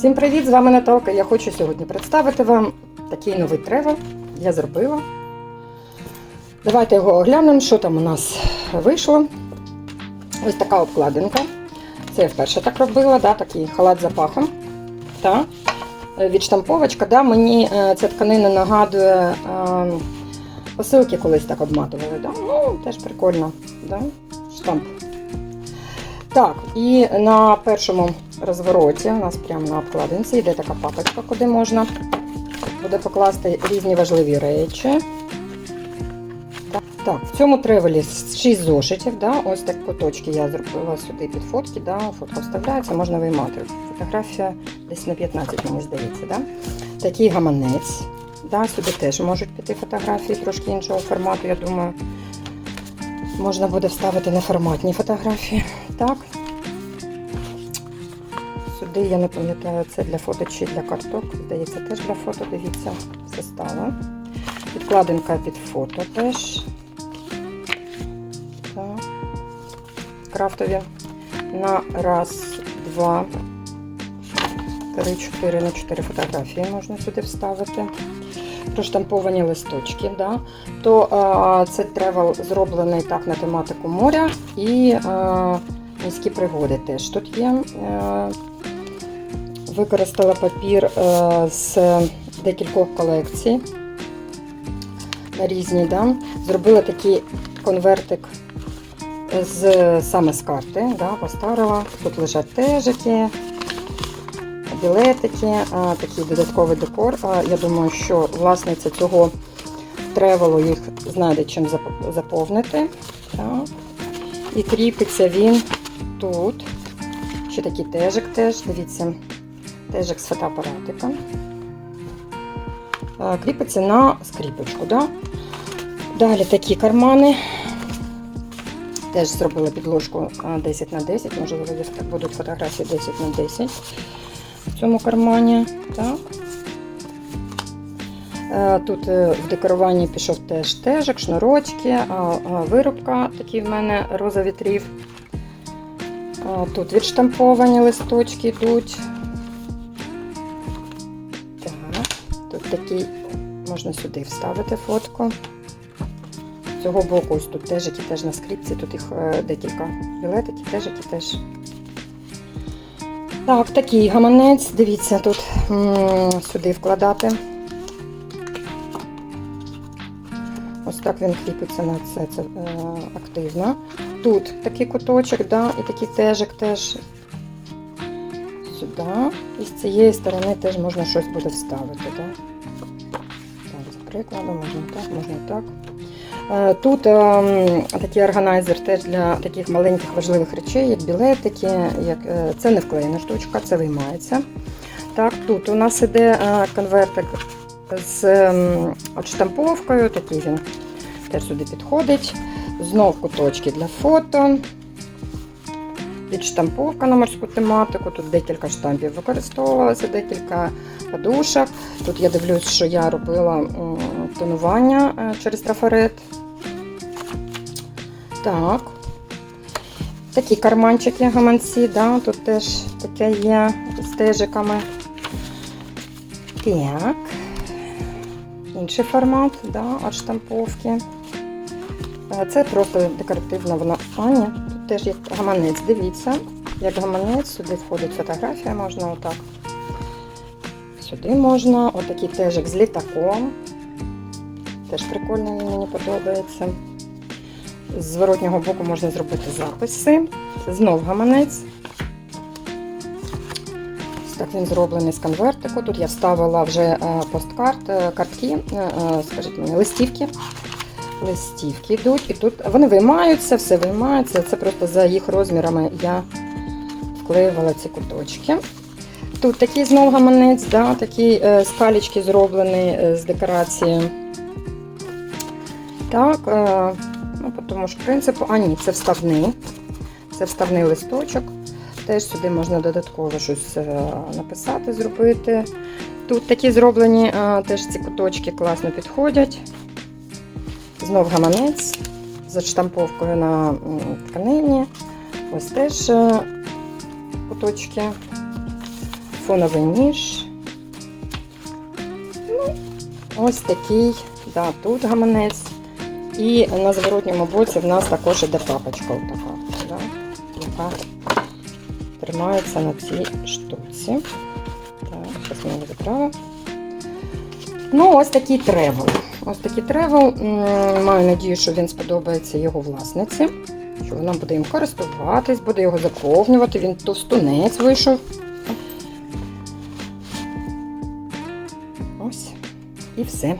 Всім привіт! З вами Наталка. Я хочу сьогодні представити вам такий новий тревел. Я зробила. Давайте його оглянемо, що там у нас вийшло. Ось така обкладинка. Це я вперше так робила, да, такий халат з запахом. Та. Е, Відштамповочка, да, мені е, ця тканина нагадує е, посилки колись так обматували. Да? Ну, теж прикольно. Да? Штамп. Так, і на першому розвороті у нас прямо на обкладинці йде така папочка, куди можна буде покласти різні важливі речі. Так, так в цьому тревелі 6 зошитів. Да? Ось так куточки я зробила сюди під фотки. Да? Фотка вставляється, можна виймати. Фотографія десь на 15, мені здається. Да? Такий гаманець. Да? Сюди теж можуть піти фотографії трошки іншого формату, я думаю. Можна буде вставити неформатні фотографії. Так. Сюди я не пам'ятаю, це для фото чи для карток. Здається, теж для фото. Дивіться, все стало. Підкладинка під фото теж. Так. Крафтові. На раз, два, три, чотири на чотири фотографії можна сюди вставити. Проштамповані листочки. Да? То а, це тревел зроблений так на тематику моря і а, міські пригоди теж тут є. А, використала папір а, з декількох колекцій на різні. Да? Зробила такий конвертик з, саме з карти, да? поставила. Тут лежать тежики, білетики, а, такий додатковий декор. А, Я думаю, що власниця цього тревелу їх знайде чим заповнити. Так. І кріпиться він тут. Ще такий тежик теж, дивіться, тежик з фотоапаратика. Кріпиться на скріпочку. Да? Далі такі кармани. Теж зробила підложку 10 на 10, можливо, будуть фотографії 10 на 10 в цьому кармані. Так. Е, Тут е, в декоруванні пішов теж тежик, шнурочки, виробка, такий в мене роза вітрів. Тут відштамповані листочки йдуть. Такий можна сюди вставити фотку. З цього боку ось тут тежики теж на скріпці, тут їх е, декілька білетиків, тежики теж. Так, такий гаманець, дивіться, тут м, сюди вкладати. Ось так він кріпиться на це, це е, активно. Тут такий куточок, да, і такий тежик теж сюди. І з цієї сторони теж можна щось буде вставити. Да? Прикладом, можна так, можна так. Е, Тут ем, такий органайзер теж для таких маленьких важливих речей, як білетики. Як, е, це не вклеєна штучка, це виймається. Так, Тут у нас іде е, конвертик з ем, отштамповкою, такий він теж сюди підходить. Знов куточки для фото. Відштамповка на морську тематику. Тут декілька штампів використовувалося, декілька подушок. Тут я дивлюсь, що я робила тонування е, через трафарет. Так. Такі карманчики гаманці, да, тут теж таке є з тежиками. Так. Інший формат, да, от штамповки. Е, Це просто декоративна вона. А, ні, тут теж є гаманець. Дивіться, як гаманець, сюди входить фотографія, можна отак. Сюди можна отакий тежик з літаком. Теж прикольно, він мені подобається. З зворотнього боку можна зробити записи. Знов гаманець. Так він зроблений з конвертику. Тут я вставила вже е, посткарт, е, картки, е, скажіть мені, листівки. Листівки йдуть. І тут вони виймаються, все виймається. Це просто за їх розмірами я вклеювала ці куточки. Тут такий знов гаманець, да, такий е, з калічки зроблений е, з декорацією. Так, е, ну, тому ж принципу, а ні, це вставний. Це вставний листочок. Теж сюди можна додатково щось е, написати, зробити. Тут такі зроблені, е, теж ці куточки класно підходять. Знов гаманець з штамповкою на тканині. Ось теж е, куточки силіконовий ніж. Ну, ось такий, да, тут гаманець. І на зворотньому боці в нас також іде папочка отака, да, яка тримається на цій штуці. Так, зараз ми забрала. Ну, ось такий тревел. Ось такий тревел. Маю надію, що він сподобається його власниці. Що вона буде їм користуватись, буде його заповнювати. Він товстунець вийшов. Ось. І все.